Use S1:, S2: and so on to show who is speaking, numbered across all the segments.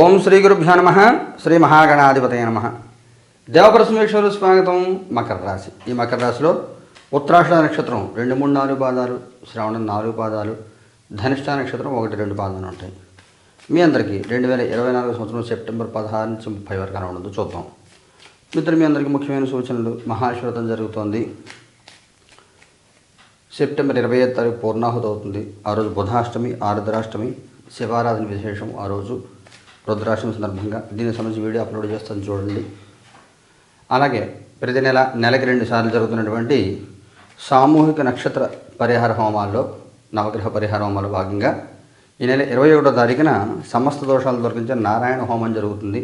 S1: ఓం శ్రీ గురుభ్యో నమ శ్రీ మహాగణాధిపతయ నమ. దేవప్రసమేశ్వరు స్వాగతం మకర రాశి. ఈ మకర రాశిలో ఉత్తరాషాఢ నక్షత్రం రెండు మూడు నాలుగు పాదాలు శ్రావణం నాలుగు పాదాలు ధనిష్ట నక్షత్రం ఒకటి రెండు పాదాలు ఉంటాయి. మీ అందరికీ రెండు వేల ఇరవై నాలుగు సంవత్సరం సెప్టెంబర్ పదహారు నుంచి ముప్పై వరకు ఎలా ఉండదు చూద్దాం. మిత్రులు మీ అందరికీ ముఖ్యమైన సూచనలు మహాశ్వతం జరుగుతోంది. సెప్టెంబర్ ఇరవై ఐదు తారీఖు పూర్ణాహుతి అవుతుంది. ఆ రోజు బుధాష్టమి ఆరుద్రాష్టమి శివారాధన విశేషం ఆ రోజు. రుద్రాక్షం సందర్భంగా దీనికి సంబంధించి వీడియో అప్లోడ్ చేస్తాను చూడండి. అలాగే ప్రతి నెల నెలకి రెండు సార్లు జరుగుతున్నటువంటి సామూహిక నక్షత్ర పరిహార హోమాల్లో నవగ్రహ పరిహార హోమాల్లో భాగంగా ఈ నెల ఇరవై ఒకటో తారీఖున సమస్త దోషాలు దొరికించే నారాయణ హోమం జరుగుతుంది.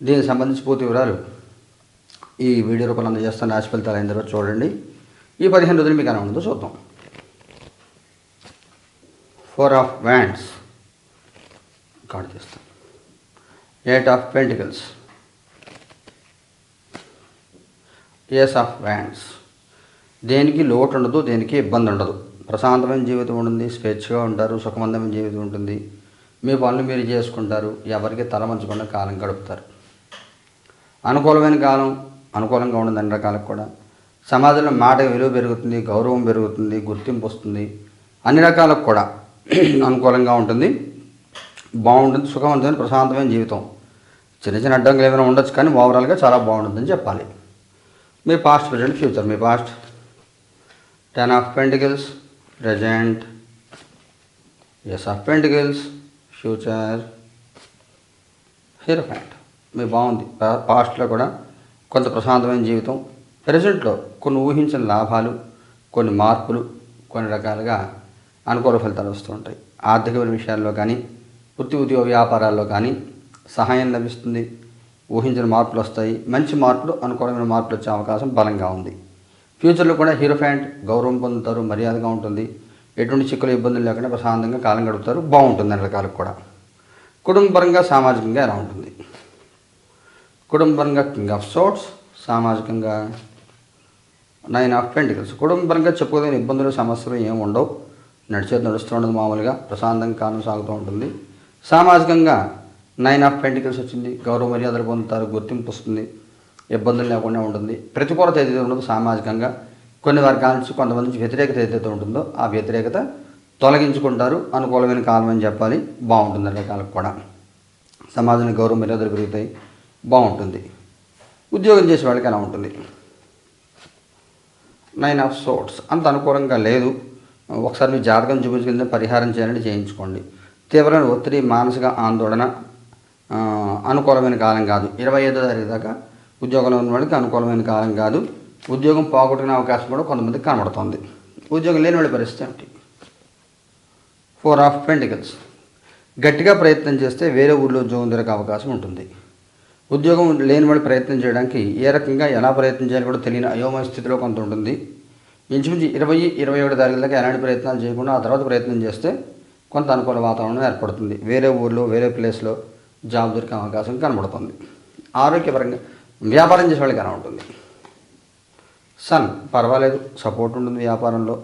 S1: దీనికి సంబంధించి పూర్తి వివరాలు ఈ వీడియో రూపంలో అందజేస్తాను. రాశి ఫలితాలు అయిన తర్వాత చూడండి. ఈ పదిహేను రోజులు మీకు ఎలా ఉండదో చూద్దాం. ఫోర్ ఆఫ్ వ్యాండ్స్ కార్డు చేస్తాను. Eight of pentacles ace of wands దేనికి లోటు ఉండదు దేనికి ఇబ్బంది ఉండదు. ప్రశాంతమైన జీవితం ఉంటుంది స్వేచ్ఛగా ఉంటారు సుఖవంతమైన జీవితం ఉంటుంది. మీ పనులు మీరు చేసుకుంటారు ఎవరికి తలమంచకుండా కాలం గడుపుతారు. అనుకూలమైన కాలం అనుకూలంగా ఉంటుంది అన్ని రకాలకు కూడా. సమాజంలో మాట విలువ పెరుగుతుంది గౌరవం పెరుగుతుంది గుర్తింపు వస్తుంది. అన్ని రకాలకు కూడా అనుకూలంగా ఉంటుంది బాగుంటుంది సుఖవంతమైన ప్రశాంతమైన జీవితం. చిన్న చిన్న అడ్డంకులు ఏమైనా ఉండొచ్చు కానీ ఓవరాల్గా చాలా బాగుంటుందని చెప్పాలి. మీ past present future me past ten of pentacles present ace of pentacles future hierophant మీ బాగుంది. పాస్ట్లో కూడా కొంత ప్రశాంతమైన జీవితం. ప్రజెంట్లో కొన్ని ఊహించిన లాభాలు కొన్ని మార్పులు కొన్ని రకాలుగా అనుకూల ఫలితాలు వస్తూ ఉంటాయి. ఆర్థికమైన విషయాల్లో కానీ వృత్తి ఉద్యోగ వ్యాపారాల్లో కానీ సహాయం లభిస్తుంది ఊహించిన మార్పులు వస్తాయి మంచి మార్పులు అనుకూలమైన మార్పులు వచ్చే అవకాశం బలంగా ఉంది. ఫ్యూచర్లో కూడా హీరో ఫ్యాంట్ గౌరవం పొందుతారు మర్యాదగా ఉంటుంది. ఎటువంటి చిక్కులు ఇబ్బందులు లేకుండా ప్రశాంతంగా కాలం గడుపుతారు బాగుంటుంది అన్ని రకాలకు కూడా. కుటుంబపరంగా సామాజికంగా ఎలా ఉంటుంది? కుటుంబపరంగా కింగ్ ఆఫ్ సోట్స్ సామాజికంగా నైన్ ఆఫ్ పెంటికల్స్ కుటుంబపరంగా చెప్పుకోదగిన ఇబ్బందులు సమస్యలు ఏమి ఉండవు. నడిచేది నడుస్తూ ఉండదు మామూలుగా ప్రశాంతంగా కాలం సాగుతూ ఉంటుంది. సామాజికంగా నైన్ ఆఫ్ పెంటికల్స్ వచ్చింది. గౌరవ మర్యాదలు పొందుతారు గుర్తింపు వస్తుంది ఇబ్బందులు లేకుండా ఉంటుంది. ప్రతికూలత ఏదైతే ఉండదు సామాజికంగా కొన్ని వర్గాల నుంచి కొంతమంది నుంచి వ్యతిరేకత ఏదైతే ఉంటుందో ఆ వ్యతిరేకత తొలగించుకుంటారు. అనుకూలమైన కాలం అని చెప్పాలి. బాగుంటుంది అన్ని కాలం కూడా. సమాజానికి గౌరవ మర్యాదలు పెరుగుతాయి. బాగుంటుంది. ఉద్యోగం చేసే వాళ్ళకి ఎలా ఉంటుంది? నైన్ ఆఫ్ సోట్స్ అంత అనుకూలంగా లేదు. ఒకసారి మీ జాతకం చూపించుకుంటే పరిహారం చేయాలని చేయించుకోండి. తీవ్రమైన ఒత్తిడి మానసిక ఆందోళన అనుకూలమైన కాలం కాదు. ఇరవై ఐదో తారీఖు దాకా ఉద్యోగంలో ఉన్న వాళ్ళకి అనుకూలమైన కాలం కాదు. ఉద్యోగం పోగొట్టుకునే అవకాశం కూడా కొంతమందికి కనబడుతుంది. ఉద్యోగం లేని వాళ్ళ పరిస్థితి ఏమిటి? ఫోర్ ఆఫ్ పెంటికల్స్ గట్టిగా ప్రయత్నం చేస్తే వేరే ఊళ్ళో ఉద్యోగం దొరికే అవకాశం ఉంటుంది. ఉద్యోగం లేని వాళ్ళు ప్రయత్నం చేయడానికి ఏ రకంగా ఎలా ప్రయత్నం చేయాలి కూడా తెలియని అయోమయ స్థితిలో కొంత ఉంటుంది. ఇంచుమించు ఇరవై ఇరవై ఒకటి తారీఖు దాకా ఎలాంటి ప్రయత్నాలు చేయకుండా ఆ తర్వాత ప్రయత్నం చేస్తే కొంత అనుకూల వాతావరణం ఏర్పడుతుంది. వేరే ఊర్లో వేరే ప్లేస్లో జాబ్ దొరికే అవకాశం కనబడుతుంది. ఆరోగ్యపరంగా వ్యాపారం చేసే వాళ్ళకి ఎలా ఉంటుంది? సన్ పర్వాలేదు. సపోర్ట్ ఉంటుంది వ్యాపారంలో.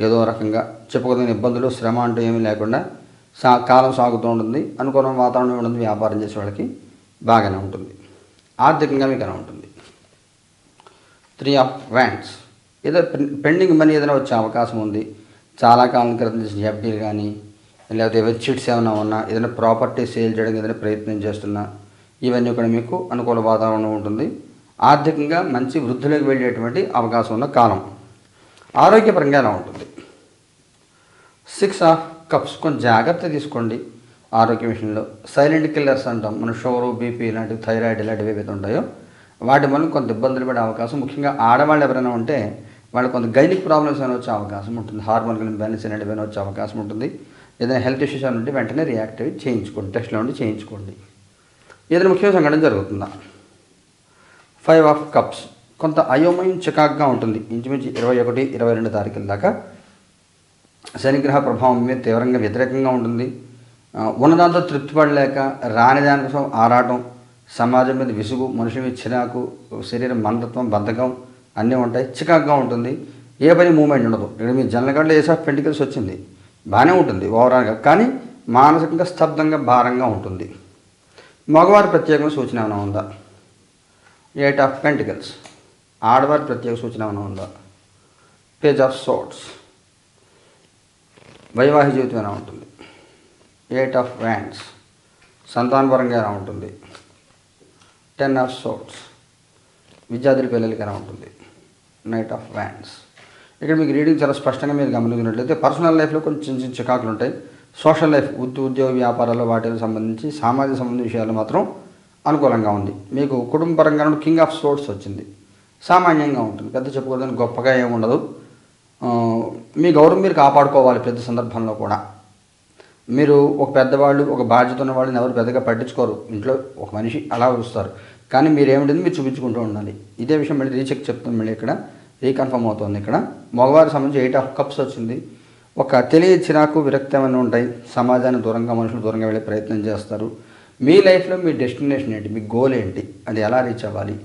S1: ఏదో రకంగా చెప్పుకోదగిన ఇబ్బందులు శ్రమ అంటూ ఏమీ లేకుండా సా కాలం సాగుతూ ఉంటుంది. అనుకూలమైన వాతావరణం ఉంటుంది వ్యాపారం చేసే వాళ్ళకి బాగానే ఉంటుంది. ఆర్థికంగా మీకు ఉంటుంది? త్రీ ఆఫ్ వ్యాండ్స్ ఏదో పెండింగ్ మనీ ఏదైనా వచ్చే అవకాశం ఉంది. చాలా కాలం క్రితం చేసిన ఎఫ్డీలు కానీ లేకపోతే వెబ్ చిట్స్ ఏమైనా ఉన్నా ఏదైనా ప్రాపర్టీ సేల్ చేయడానికి ఏదైనా ప్రయత్నం చేస్తున్నా ఇవన్నీ కూడా మీకు అనుకూల వాతావరణం ఉంటుంది. ఆర్థికంగా మంచి వృద్ధిలోకి వెళ్ళేటువంటి అవకాశం ఉన్న కాలం. ఆరోగ్యపరంగా ఎలా ఉంటుంది? సిక్స్ ఆఫ్ కప్స్ కొంచెం జాగ్రత్త తీసుకోండి ఆరోగ్య విషయంలో సైలెంట్ కిల్లర్స్ అంటాం. మన షుగరు బీపీ ఇలాంటివి థైరాయిడ్ ఇలాంటివి ఏవైతే ఉంటాయో వాటి వల్ల కొంత ఇబ్బందులు పడే అవకాశం. ముఖ్యంగా ఆడవాళ్ళు ఎవరైనా ఉంటే వాళ్ళకి కొంత గైనిక్ ప్రాబ్లమ్స్ అయినా వచ్చే అవకాశం ఉంటుంది. హార్మోన్ ఇంబ్యాలెన్స్ అనేటివైనా అయినా వచ్చే అవకాశం ఉంటుంది. ఏదైనా హెల్త్ ఇష్యూస్ అని ఉంటే వెంటనే రియాక్ట్ అయ్యి చేయించుకోండి. టెస్ట్లో ఉండి చేయించుకోండి. ఏదైనా ముఖ్యమైన సంఘటన జరుగుతుందా? ఫైవ్ ఆఫ్ కప్స్ కొంత అయోమయం చికాక్గా ఉంటుంది. ఇంచుమించు ఇరవై ఒకటి ఇరవై రెండు తారీఖుల దాకా శనిగ్రహ ప్రభావం మీద తీవ్రంగా వ్యతిరేకంగా ఉంటుంది. ఉన్నదాంతో తృప్తి పడలేక రాని దానికోసం ఆరాటం సమాజం మీద విసుగు మనుషుల మీద చిరాకు శరీరం మందత్వం బద్ధకం అన్నీ ఉంటాయి. చికాగ్గా ఉంటుంది. ఏ పని మూమెంట్ ఉండదు. ఇక్కడ మీ జనరల్ ఏస్ ఆఫ్ పెంటికల్స్ వచ్చింది. బాగానే ఉంటుంది ఓవరాల్గా. కానీ మానసికంగా స్తబ్దంగా భారంగా ఉంటుంది. మగవారి ప్రత్యేకమైన సూచన ఏమైనా ఉందా? ఎయిట్ ఆఫ్ పెంటికల్స్ ఆడవారి ప్రత్యేక సూచన ఏమైనా ఉందా? పేజ్ ఆఫ్ సోట్స్ వైవాహిక జీవితం ఎలా ఉంటుంది? ఎయిట్ ఆఫ్ వ్యాండ్స్ సంతానపరంగా ఎలా ఉంటుంది? టెన్ ఆఫ్ సోట్స్ విద్యార్థుల పిల్లలకి ఎలా ఉంటుంది? నైట్ ఆఫ్ వ్యాండ్స్ ఇక్కడ మీకు రీడింగ్ చాలా స్పష్టంగా మీరు గమనించినట్లయితే పర్సనల్ లైఫ్లో కొంచెం చిన్న చిన్న చికాకులు ఉంటాయి. సోషల్ లైఫ్ వృత్తి ఉద్యోగ వ్యాపారాలు వాటికి సంబంధించి సామాజిక సంబంధించిన విషయాలు మాత్రం అనుకూలంగా ఉంది. మీకు కుటుంబ పరంగా కింగ్ ఆఫ్ స్పోర్ట్స్ వచ్చింది. సామాన్యంగా ఉంటుంది. పెద్ద చెప్పుకోదని గొప్పగా ఏమి ఉండదు. మీ గౌరవం మీరు కాపాడుకోవాలి ప్రతి సందర్భంలో కూడా. మీరు ఒక పెద్దవాళ్ళు ఒక బాధ్యత ఉన్న వాళ్ళని ఎవరు పెద్దగా పట్టించుకోరు. ఇంట్లో ఒక మనిషి అలా వస్తారు. కానీ మీరు ఏమిటంది మీరు చూపించుకుంటూ ఉండాలి. ఇదే విషయం మళ్ళీ రీచెక్ చెప్తాం మళ్ళీ ఇక్కడ. రీకన్ఫర్మ్ అవుతుంది ఇక్కడ. మగవారికి సంబంధించి ఎయిట్ ఆఫ్ కప్స్ వచ్చింది. ఒక తెలియ చిరాకు విరక్తి ఏమైనా ఉంటాయి? సమాజాన్ని దూరంగా మనుషులు దూరంగా వెళ్ళే ప్రయత్నం చేస్తారు. మీ లైఫ్లో మీ డెస్టినేషన్ ఏంటి? మీ గోల్ ఏంటి? అది ఎలా రీచ్ అవ్వాలి?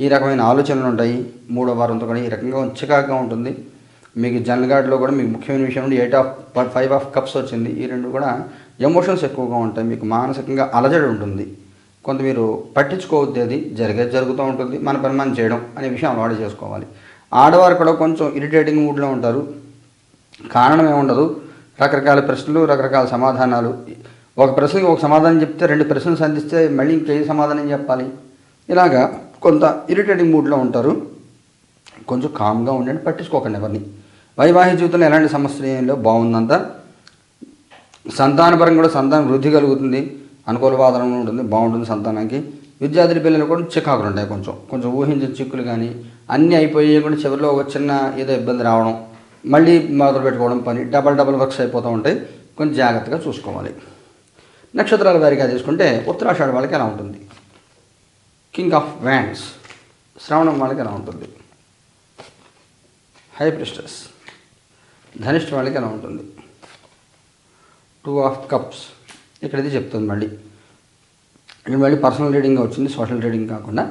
S1: ఈ రకమైన ఆలోచనలు ఉంటాయి. మూడో వారంతో కూడా ఈ రకంగా చికాకుగా ఉంటుంది. మీకు జనగాడ్లో కూడా మీకు ముఖ్యమైన విషయం నుండి eight of five of cups వచ్చింది. ఈ రెండు కూడా ఎమోషన్స్ ఎక్కువగా ఉంటాయి. మీకు మానసికంగా అలజడి ఉంటుంది. కొంత మీరు పట్టించుకోవద్దు అది. జరిగేది జరుగుతూ ఉంటుంది. మన పని మనం చేయడం అనే విషయం అలవాటు చేసుకోవాలి. ఆడవారు కూడా కొంచెం ఇరిటేటింగ్ మూడ్లో ఉంటారు. కారణం ఏముండదు. రకరకాల ప్రశ్నలు రకరకాల సమాధానాలు. ఒక ప్రశ్నకి ఒక సమాధానం చెప్తే రెండు ప్రశ్నలు సంధిస్తే మళ్ళీ ఇంకే సమాధానం చెప్పాలి? ఇలాగా కొంత ఇరిటేటింగ్ మూడ్లో ఉంటారు. కొంచెం కామ్గా ఉండండి పట్టించుకోకండి ఎవరిని. వైవాహిక జీవితంలో ఎలాంటి సమస్యలు ఏం లేవు బాగుందంతా. సంతానపరంగా కూడా సంతానం వృద్ధి కలుగుతుంది. అనుకూల వాతావరణం ఉంటుంది బాగుంటుంది సంతానానికి. విద్యార్థుల పిల్లలు కూడా చికాకులు ఉంటాయి కొంచెం. కొంచెం ఊహించిన చిక్కులు కానీ అన్నీ అయిపోయి కూడా చివరిలో ఒక చిన్న ఏదో ఇబ్బంది రావడం మళ్ళీ మొదలు పెట్టుకోవడం పని డబల్ డబల్ వర్క్స్ అయిపోతూ ఉంటాయి. కొంచెం జాగ్రత్తగా చూసుకోవాలి. నక్షత్రాల వారిగా తీసుకుంటే ఉత్తరాషాఢ వాళ్ళకి ఎలా ఉంటుంది? కింగ్ ఆఫ్ వ్యాండ్స్ శ్రవణం వాళ్ళకి ఎలా ఉంటుంది? హై ప్రిస్టర్స్ ధనిష్ఠ వాళ్ళకి ఎలా ఉంటుంది? టూ ఆఫ్ కప్స్ ఇక్కడ ఇది చెప్తుంది మళ్ళీ. ఇక్కడ మళ్ళీ పర్సనల్ రీడింగ్ వచ్చింది సోషల్ రీడింగ్ కాకుండా.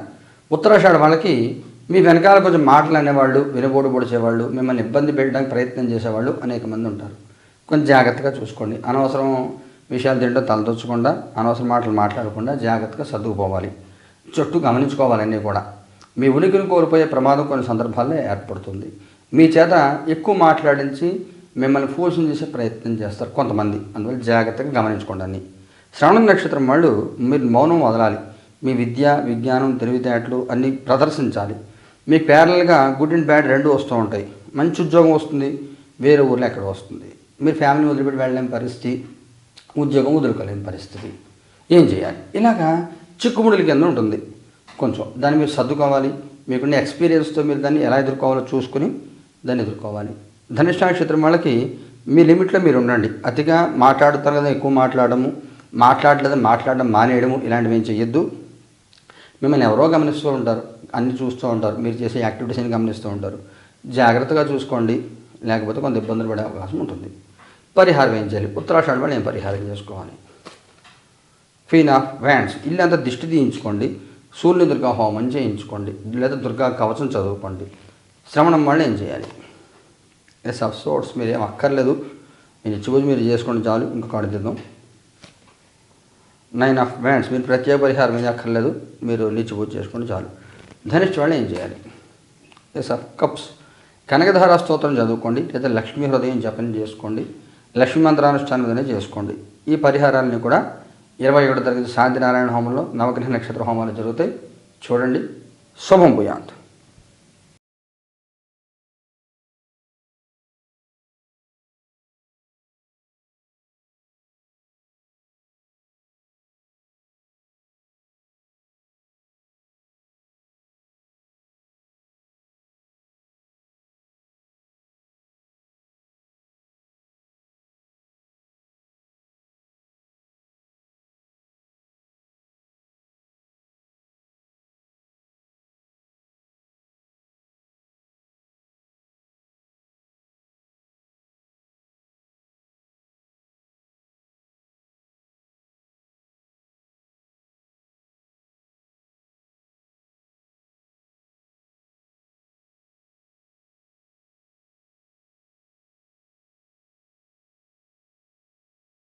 S1: ఉత్తరాషాఢ వాళ్ళకి మీ వెనకాల కొంచెం మాటలు అనేవాళ్ళు వినబోడు పొడిచేవాళ్ళు మిమ్మల్ని ఇబ్బంది పెట్టడానికి ప్రయత్నం చేసేవాళ్ళు అనేక మంది ఉంటారు. కొంచెం జాగ్రత్తగా చూసుకోండి. అనవసరం విషయాలు తింటూ తలదొచ్చకుండా అనవసరం మాటలు మాట్లాడకుండా జాగ్రత్తగా సర్దుకుపోవాలి. చుట్టూ గమనించుకోవాలన్నీ కూడా. మీ ఉనికిని కోల్పోయే ప్రమాదం కొన్ని సందర్భాల్లో ఏర్పడుతుంది. మీ చేత ఎక్కువ మాట్లాడించి మిమ్మల్ని ఫోర్సం చేసే ప్రయత్నం చేస్తారు కొంతమంది. అందువల్ల జాగ్రత్తగా గమనించుకోండి అన్ని. శ్రవణ నక్షత్రం వాళ్ళు మీరు మౌనం వదలాలి. మీ విద్య విజ్ఞానం తెలివితేటలు అన్నీ ప్రదర్శించాలి. మీకు ప్యారల్గా గుడ్ అండ్ బ్యాడ్ రెండు వస్తూ ఉంటాయి. మంచి ఉద్యోగం వస్తుంది వేరే ఊర్లో ఎక్కడ వస్తుంది. మీరు ఫ్యామిలీ వదిలిపెట్టి వెళ్ళలేని పరిస్థితి ఉద్యోగం వదులుకోలేని పరిస్థితి. ఏం చేయాలి? ఇలాగా చిక్కుముడుల కింద ఉంటుంది. కొంచెం దాన్ని మీరు సర్దుకోవాలి. మీకున్న ఎక్స్పీరియన్స్తో మీరు దాన్ని ఎలా ఎదుర్కోవాలో చూసుకుని దాన్ని ఎదుర్కోవాలి. ధనిష్ట నక్షత్రం వాళ్ళకి మీ లిమిట్లో మీరు ఉండండి. అతిగా మాట్లాడుతారు కదా ఎక్కువ మాట్లాడము. మాట్లాడలేదు మాట్లాడడం మానేయడము ఇలాంటివి ఏం చేయొద్దు మిమ్మల్ని ఎవరో గమనిస్తూ ఉంటారు అన్ని చూస్తూ ఉంటారు మీరు చేసే యాక్టివిటీస్ని గమనిస్తూ ఉంటారు. జాగ్రత్తగా చూసుకోండి లేకపోతే కొంత ఇబ్బందులు పడే అవకాశం ఉంటుంది. పరిహారం ఏం చేయాలి? ఉత్తరాషాఢ వాళ్ళు ఏం పరిహారం చేసుకోవాలి? క్వీన్ ఆఫ్ వ్యాండ్స్ ఇల్లంతా దిష్టి తీయించుకోండి సూర్యుని దుర్గా హోమం చేయించుకోండి లేదా దుర్గా కవచం చదువుకోండి. శ్రవణం వల్ల ఏం చేయాలి? ఎస్ ఆఫ్ సోర్స్ మీరు ఏం అక్కర్లేదు మీరు చూసి మీరు చేసుకోండి చాలు ఇంకొక అడుగుతాం నైన్ ఆఫ్ బ్యాండ్స్ మీరు ప్రత్యేక పరిహారం ఏది అక్కర్లేదు. మీరు నిచ్చి పూజ చేసుకుని చాలు. ధనిష్ట వాళ్ళు ఏం చేయాలి? ఎస్ ఆఫ్ కప్స్ కనకధార స్తోత్రం చదువుకోండి. లేదా లక్ష్మీ హృదయం జపం చేసుకోండి. లక్ష్మీ మంత్రానుష్ఠానం ఏదైనా చేసుకోండి. ఈ పరిహారాలని కూడా ఇరవై ఏడో తరగతి శాంతినారాయణ హోమంలో నవగ్రహ నక్షత్ర హోమాలు జరుగుతాయి. చూడండి. శుభం భూయాంత్.